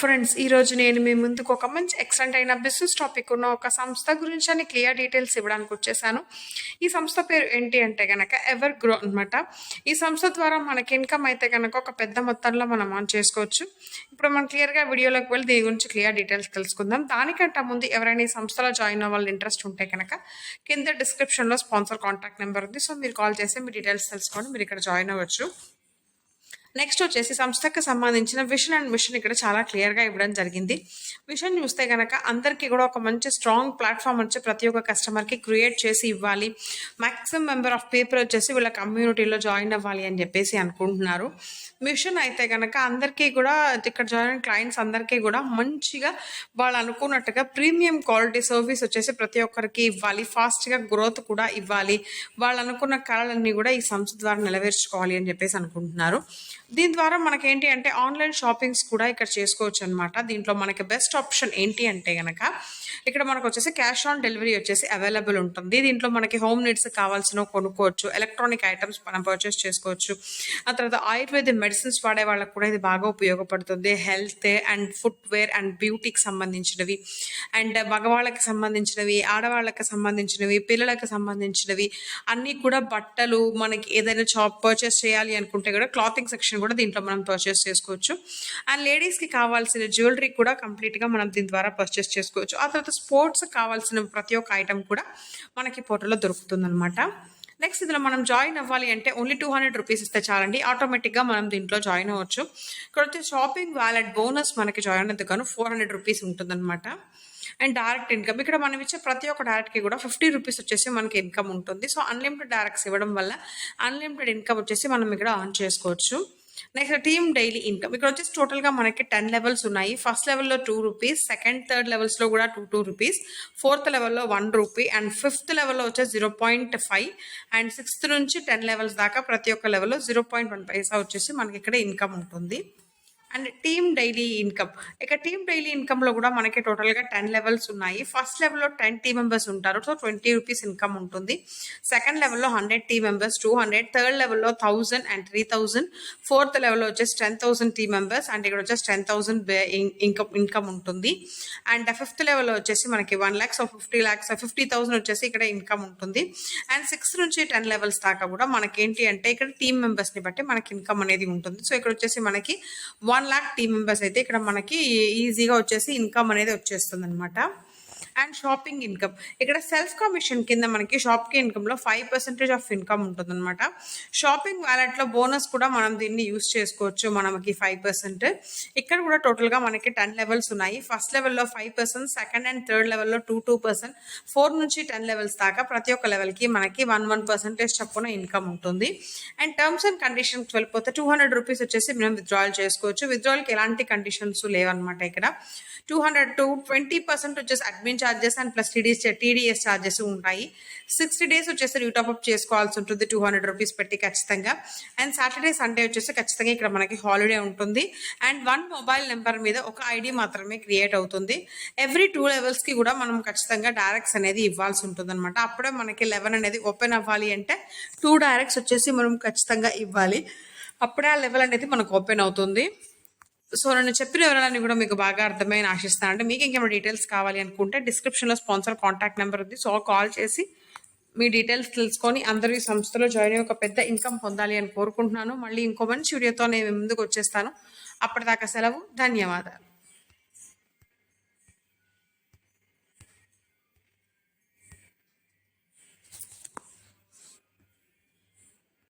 Friends ఈరోజు నేను మీ ముందుకు ఒక మంచి ఎక్సలెంట్ అయిన బిజినెస్ టాపిక్ ఉన్న ఒక సంస్థ గురించి అని క్లియర్ డీటెయిల్స్ ఇవ్వడానికి వచ్చేసాను. ఈ సంస్థ పేరు ఏంటి అంటే కనుక ఎవర్ గ్రో అనమాట ఈ సంస్థ ద్వారా మనకి ఇన్కమ్ అయితే కనుక ఒక పెద్ద మొత్తంలో మనం ఆన్ చేసుకోవచ్చు. ఇప్పుడు మనం క్లియర్గా వీడియోలోకి వెళ్ళి దీని గురించి క్లియర్ డీటెయిల్స్ తెలుసుకుందాం. దానికంటే ముందు ఎవరైనా ఈ సంస్థలో జాయిన్ అవ్వాలని ఇంట్రెస్ట్ ఉంటే కనుక కింద డిస్క్రిప్షన్లో స్పాన్సర్ కాంటాక్ట్ నెంబర్ ఉంది. సో మీరు కాల్ చేస్తే మీ డీటెయిల్స్ తెలుసుకొని మీరు ఇక్కడ జాయిన్ అవ్వచ్చు. నెక్స్ట్ వచ్చేసి సంస్థకి సంబంధించిన విషన్ అండ్ మిషన్ ఇక్కడ చాలా క్లియర్గా ఇవ్వడం జరిగింది. విషన్ చూస్తే కనుక అందరికీ కూడా ఒక మంచి స్ట్రాంగ్ ప్లాట్ఫామ్ వచ్చి ప్రతి ఒక్క కస్టమర్కి క్రియేట్ చేసి ఇవ్వాలి. మ్యాక్సిమం మెంబర్ ఆఫ్ పీపుల్ వచ్చేసి వీళ్ళ కమ్యూనిటీలో జాయిన్ అవ్వాలి అని చెప్పేసి అనుకుంటున్నారు. మిషన్ అయితే కనుక అందరికీ కూడా ఇక్కడ జాయిన్ క్లయింట్స్ అందరికీ కూడా మంచిగా వాళ్ళు అనుకున్నట్టుగా ప్రీమియం క్వాలిటీ సర్వీస్ వచ్చేసి ప్రతి ఒక్కరికి ఇవ్వాలి. ఫాస్ట్గా గ్రోత్ కూడా ఇవ్వాలి. వాళ్ళు అనుకున్న కళలన్నీ కూడా ఈ సంస్థ ద్వారా నెరవేర్చుకోవాలి అని చెప్పేసి అనుకుంటున్నారు. దీని ద్వారా మనకేంటి అంటే ఆన్లైన్ షాపింగ్స్ కూడా ఇక్కడ చేసుకోవచ్చు అనమాట దీంట్లో మనకి బెస్ట్ ఆప్షన్ ఏంటి అంటే కనుక ఇక్కడ మనకు వచ్చేసి క్యాష్ ఆన్ డెలివరీ వచ్చేసి అవైలబుల్ ఉంటుంది. దీంట్లో మనకి హోమ్ నీడ్స్ కావాల్సిన కొనుక్కోవచ్చు ఎలక్ట్రానిక్ ఐటమ్స్ మనం పర్చేస్ చేసుకోవచ్చు. ఆ తర్వాత ఆయుర్వేద మెడిసిన్స్ వాడే వాళ్ళకి కూడా ఇది బాగా ఉపయోగపడుతుంది. హెల్త్ అండ్ ఫుట్వేర్ అండ్ బ్యూటీకి సంబంధించినవి అండ్ మగవాళ్ళకి సంబంధించినవి ఆడవాళ్ళకి సంబంధించినవి పిల్లలకు సంబంధించినవి. అన్నీ కూడా బట్టలు మనకి ఏదైనా షాప్ పర్చేస్ చేయాలి అనుకుంటే కూడా క్లాతింగ్ సెక్షన్ కూడా దీంట్లో మనం పర్చేస్ చేసుకోవచ్చు. అండ్ లేడీస్కి కావాల్సిన జ్యువెలరీ కూడా కంప్లీట్గా మనం దీని ద్వారా పర్చేస్ చేసుకోవచ్చు. ఆ తర్వాత స్పోర్ట్స్ కావాల్సిన ప్రతి ఒక్క ఐటమ్ కూడా మనకి పోర్టల్లో దొరుకుతుందన్నమాట. నెక్స్ట్ ఇందులో మనం జాయిన్ అవ్వాలి అంటే ఓన్లీ టూ హండ్రెడ్ రూపీస్ ఇస్తే చాలండి. ఆటోమేటిక్గా మనం దీంట్లో జాయిన్ అవ్వచ్చు. ఇక్కడ వచ్చే షాపింగ్ వ్యాలెట్ బోనస్ మనకి జాయిన్ అయితే కానీ ఫోర్ హండ్రెడ్ రూపీస్ ఉంటుందన్నమాట. అండ్ డైరెక్ట్ ఇన్కమ్ ఇక్కడ మనం ఇచ్చే ప్రతి ఒక్క డైరెక్ట్కి కూడా ఫిఫ్టీ రూపీస్ వచ్చేసి మనకి ఇన్కమ్ ఉంటుంది. సో అన్లిమిటెడ్ డైరెక్ట్స్ ఇవ్వడం వల్ల అన్లిమిటెడ్ ఇన్కమ్ వచ్చేసి మనం ఇక్కడ ఆన్ చేసుకోవచ్చు. నెక్స్ట్ టీమ్ డైలీ ఇన్కమ్ ఇక్కడ వచ్చేసి టోటల్గా మనకి టెన్ లెవెల్స్ ఉన్నాయి. ఫస్ట్ లెవెల్లో టూ రూపీస్ సెకండ్ థర్డ్ లెవెల్స్లో కూడా టూ టూ రూపీస్ ఫోర్త్ లెవెల్లో వన్ రూపీ అండ్ ఫిఫ్త్ లెవెల్లో వచ్చేసి zero point five and sixth నుంచి టెన్ లెవెల్స్ దాకా ప్రతి ఒక్క లెవెల్లో జీరో పాయింట్ వన్ పైసా వచ్చేసి మనకి ఇక్కడ ఇన్కమ్ ఉంటుంది. And team daily income. ఇక టీమ్ డైలీ ఇన్కమ్లో కూడా మనకి టోటల్గా టెన్ లెవెల్స్ ఉన్నాయి. ఫస్ట్ లెవెల్లో టెన్ టీమ్ మెంబర్స్ ఉంటారు. సో ట్వంటీ రూపీస్ ఇన్కమ్ ఉంటుంది. సెకండ్ లెవెల్లో hundred team members two hundred. Third లెవెల్లో thousand and three thousand fourth లెవెల్లో వచ్చేసి ten thousand team members and ఇక్కడ వచ్చేసి టెన్ థౌసండ్ ఇన్కమ్ ఇన్కమ్ ఉంటుంది. అండ్ ఫిఫ్త్ లెవెల్లో వచ్చేసి మనకి one lakhs fifty lakhs fifty thousand వచ్చేసి ఇక్కడ ఇన్కమ్ ఉంటుంది. అండ్ సిక్స్త్ నుంచి టెన్ లెవెల్స్ దాకా కూడా మనకి ఏంటి అంటే ఇక్కడ టీమ్ మెంబర్స్ని బట్టి మనకి ఇన్కమ్ అనేది ఉంటుంది. సో ఇక్కడ వచ్చేసి మనకి వన్ ల్యాక్ టీమ్ మెంబర్స్ అయితే ఇక్కడ మనకి ఈజీగా వచ్చేసి ఇన్కమ్ అనేది వచ్చేస్తుంది అనమాట అండ్ షాపింగ్ ఇన్కమ్. ఇక్కడ సెల్ఫ్ కమిషన్ కింద మనకి షాప్కి ఇన్కమ్లో ఫైవ్ పర్సెంటేజ్ ఆఫ్ ఇన్కమ్ ఉంటుందన్నమాట. షాపింగ్ వ్యాలెట్లో బోనస్ కూడా మనం దీన్ని యూస్ చేసుకోవచ్చు. మనకి ఫైవ్ పర్సెంట్. ఇక్కడ కూడా టోటల్గా మనకి టెన్ లెవెల్స్ ఉన్నాయి. ఫస్ట్ లెవెల్లో five percent second and third లెవెల్లో టూ టూ పర్సెంట్. ఫోర్ నుంచి టెన్ లెవెల్స్ దాకా ప్రతి ఒక్క లెవెల్కి మనకి వన్ వన్ పర్సెంటేజ్ చప్పున ఇన్కమ్ ఉంటుంది. అండ్ టర్మ్స్ అండ్ కండిషన్స్ వెళ్ళిపోతే టూ హండ్రెడ్ రూపీస్ వచ్చేసి మనం విత్డ్రాల్ చేసుకోవచ్చు. విత్డ్రాల్కి ఎలాంటి కండిషన్స్ లేవన్నమాట ఇక్కడ. Two hundred to twenty percent వచ్చేసి admin charges and plus TDS TDS charges ఉంటాయి సిక్స్టీ డేస్ వచ్చేసి టాప్అప్ చేసుకోవాల్సి ఉంటుంది టూ హండ్రెడ్ రూపీస్ పెట్టి ఖచ్చితంగా. అండ్ సాటర్డే సండే వచ్చేసి ఖచ్చితంగా ఇక్కడ మనకి హాలిడే ఉంటుంది. అండ్ వన్ మొబైల్ నెంబర్ మీద ఒక ఐడి మాత్రమే క్రియేట్ అవుతుంది. ఎవ్రీ టూ లెవెల్స్కి కూడా మనం ఖచ్చితంగా డైరెక్ట్స్ అనేది ఇవ్వాల్సి ఉంటుంది అనమాట అప్పుడే మనకి లెవెన్ అనేది ఓపెన్ అవ్వాలి అంటే టూ డైరెక్ట్స్ వచ్చేసి మనం ఖచ్చితంగా ఇవ్వాలి. అప్పుడే ఆ లెవెల్ అనేది మనకు ఓపెన్ అవుతుంది. సో నేను చెప్పిన వివరాలన్నీ కూడా మీకు బాగా అర్థమైన ఆశిస్తాను. అంటే మీకు ఇంకేమైనా డీటెయిల్స్ కావాలి అనుకుంటే డిస్క్రిప్షన్లో స్పాన్సర్ కాంటాక్ట్ నెంబర్ ఉంది. సో కాల్ చేసి మీ డీటెయిల్స్ తెలుసుకొని అందరూ ఈ సంస్థలో జాయిన్ అయ్యి ఒక పెద్ద ఇన్కమ్ పొందాలి అని కోరుకుంటున్నాను. మళ్ళీ ఇంకో మంచి వీడియోతో నేను ముందుకు వచ్చేస్తాను. అప్పటిదాకా సెలవు ధన్యవాదాలు.